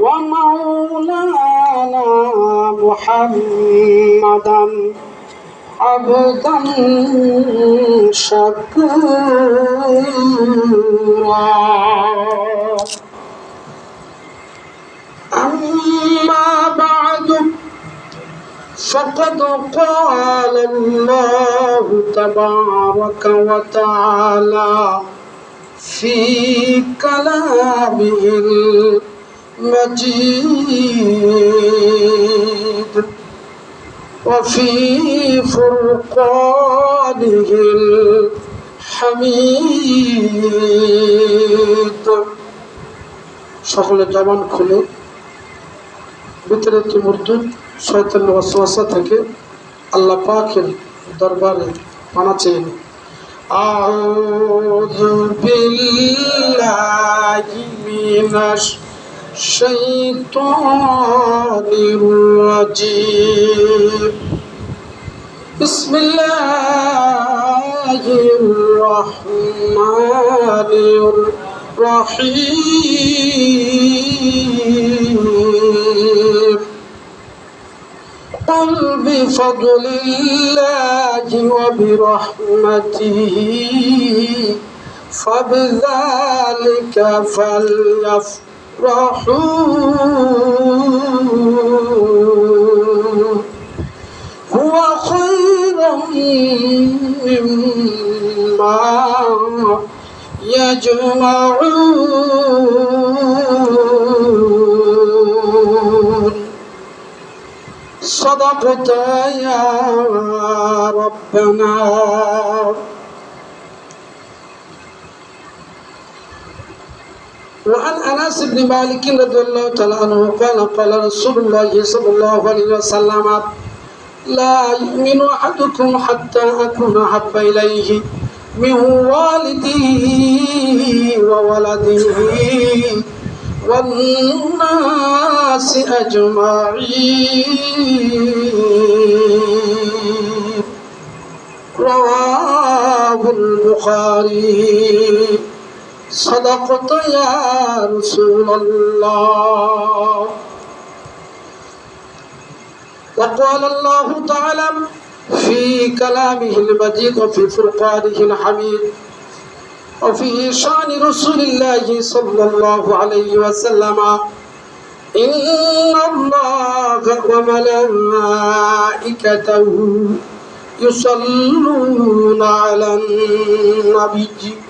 ومولانا محمدا عبدا شكورا. أما بعد فقد قال الله تبارك وتعالى في كلامه المجيد وفي فرقانه الحميد সকলে জবান খুলে ভিতরে একটি মুর্দুদ শয়তান ওয়াসওয়াসা থেকে আল্লাহ পাকের দরবারে পানা চেয়ে নিই। أعوذ بالله من الشيطان الرجيم. بسم الله الرحمن الرحيم. قل بفضل الله وبرحمته فبذلك فليفرحوا هو خير مما يجمعون. صدقت يا ربنا. وعن أنس بن مالك رضي الله تعالى عنه قال قال رسول الله صلى الله عليه وسلم لا يؤمن أحدكم حتى أكون أحب إليه من والده وولده والناس أجمعين. رواه البخاري. صدقت يا رسول الله. وقال الله تعالى في كلامه المجيد وفي فرقانه الحميد وفي شأن رسول الله صلى الله عليه وسلم إن الله وملائكته يصلون على النبي.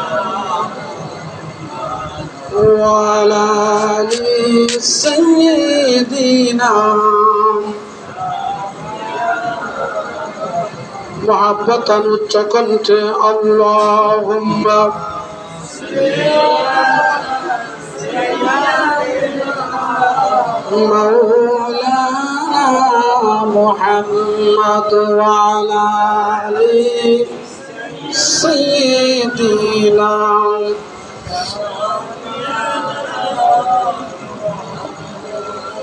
وعلى سيدنا محبة اتقنت. اللهم مولانا محمد وعلى آل سيدنا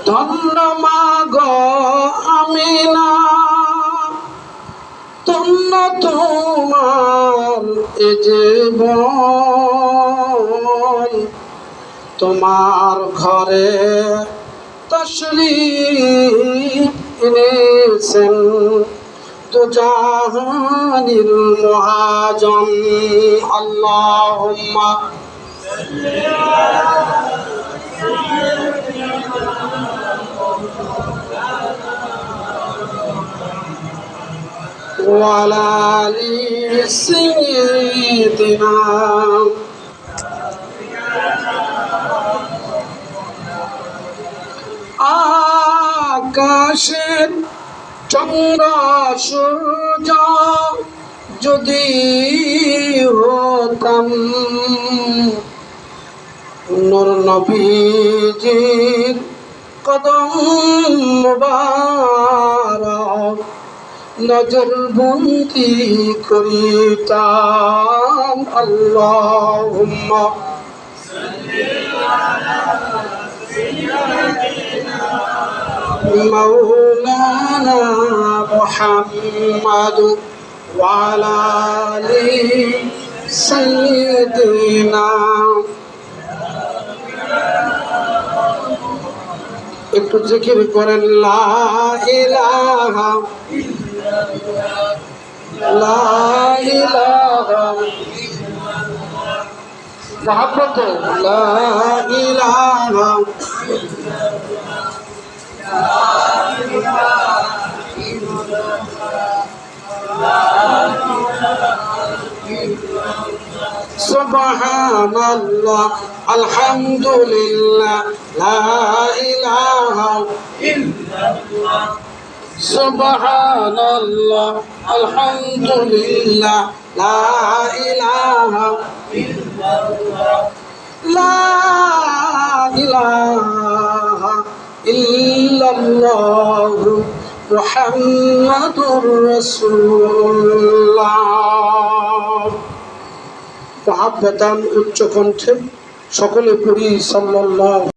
ধন্য মাগ আমিনা। ধন্য তোমার এ জীবন তোমার ঘরে তশরি এনেছেন তো জাহানির মহাজন। আল্লাহ وعلى آل سيدنا আকাশের চন্দ্র সূর্য যদি হতাম নর নবীজির কদম মুবারক নজর বন্দি করিতাম আল্লাহুম্মা مولانا محمد وعلى آل سيدنا একটু জিকির করেন লা ইলাহা লা ইলাহা। মহাব্বত লা ইলাহা। سبحان الله الحمد لله لا إله إلا الله سبحان الله الحمد لله لا إله إلا الله لا إله إلا الله محمد رسول الله মহাব্বতান উচ্চ কণ্ঠে সকলে পড়ি সাল্লাল্লাহু